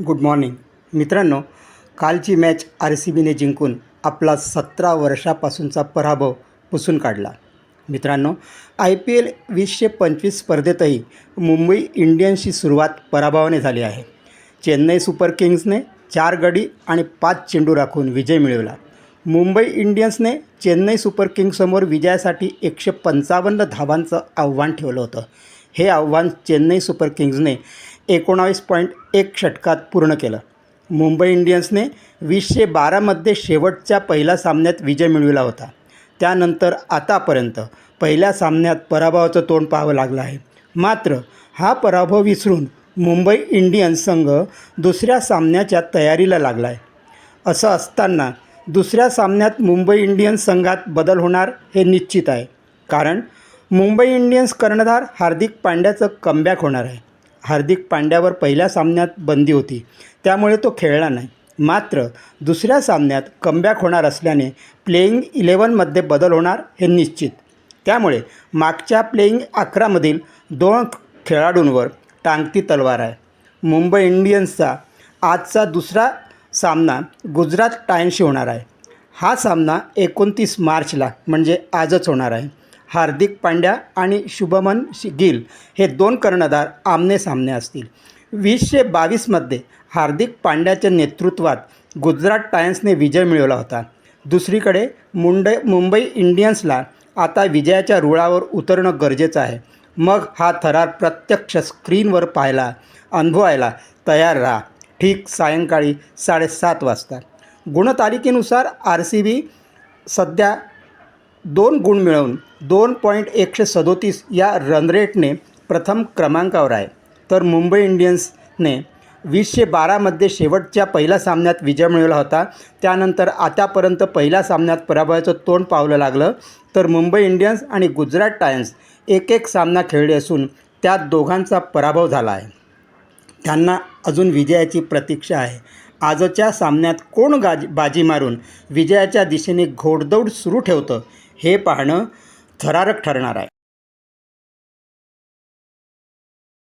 Good morning. मित्रांनो कालची match R C बीने जिंकून आपला सतरा वर्षापासूनचा पराभव पुसून काढला. मित्रांनो आय पी एल वीसशे पंचवीस स्पर्धेतही मुंबई इंडियन्सची सुरुवात पराभवाने झाली आहे. चेन्नई सुपर किंग्सने चार गडी आणि पाच चेंडू राखून विजय मिळवला. मुंबई इंडियन्सने चेन्नई सुपर किंग्ससमोर विजयासाठी एकशे पंचावन्न धावांचं आव्हान ठेवलं होतं. हे आव्हान चेन्नई सुपर किंग्जने एकोणावीस पॉईंट एक षटकात पूर्ण केलं. मुंबई इंडियन्सने वीसशे बारामध्ये शेवटच्या पहिल्या सामन्यात विजय मिळविला होता. त्यानंतर आतापर्यंत पहिल्या सामन्यात पराभवाचं तोंड पाहावं लागलं आहे. मात्र हा पराभव विसरून मुंबई इंडियन्स संघ दुसऱ्या सामन्याच्या तयारीला लागला आहे. असं असताना दुसऱ्या सामन्यात मुंबई इंडियन्स संघात बदल होणार हे निश्चित आहे. कारण मुंबई इंडियन्स कर्णधार हार्दिक पांड्याचं कमबॅक होणार आहे. हार्दिक पांड्यावर पहिल्या सामन्यात बंदी होती. त्यामुळे तो खेळला नाही. मात्र दुसऱ्या सामन्यात कमबॅक होणार असल्याने प्लेईंग इलेवनमध्ये बदल होणार हे निश्चित. त्यामुळे मागच्या प्लेईंग अकरामधील दोन खेळाडूंवर टांगती तलवार आहे. मुंबई इंडियन्सचा आजचा दुसरा सामना गुजरात टायन्सशी होणार आहे. हा सामना एकोणतीस मार्चला म्हणजे आजच होणार आहे. हार्दिक पांड्या आणि शुभमन गिल हे दोन कर्णधार आमनेसामने असतील. वीसशे बावीसमध्ये हार्दिक पांड्याच्या नेतृत्वात गुजरात टायन्सने विजय मिळवला होता. दुसरीकडे मुंडई मुंबई इंडियन्सला आता विजयाच्या रुळावर उतरणं गरजेचं आहे. मग हा थरार प्रत्यक्ष स्क्रीनवर पाहायला अनुभवायला तयार राहा. ठीक सायंकाळी साडेसात वाजता. गुणतालिकेनुसार आर सी बी सध्या दोन गुण मिळवून दोन पॉईंट एकशे सदोतीस या रनरेटने प्रथम क्रमांकावर आहे. तर मुंबई इंडियन्सने वीसशे बारामध्ये शेवटच्या पहिल्या सामन्यात विजय मिळवला होता. त्यानंतर आतापर्यंत पहिल्या सामन्यात पराभवाचं तोंड पावलं लागलं. तर मुंबई इंडियन्स आणि गुजरात टायन्स एक एक सामना खेळले असून त्यात दोघांचा पराभव झाला आहे. त्यांना अजून विजयाची प्रतीक्षा आहे. आजच्या सामन्यात कोण गाज बाजी मारून विजयाच्या दिशेने घोडदौड सुरू ठेवतं? हे पाहणं थरारक ठरणार आहे.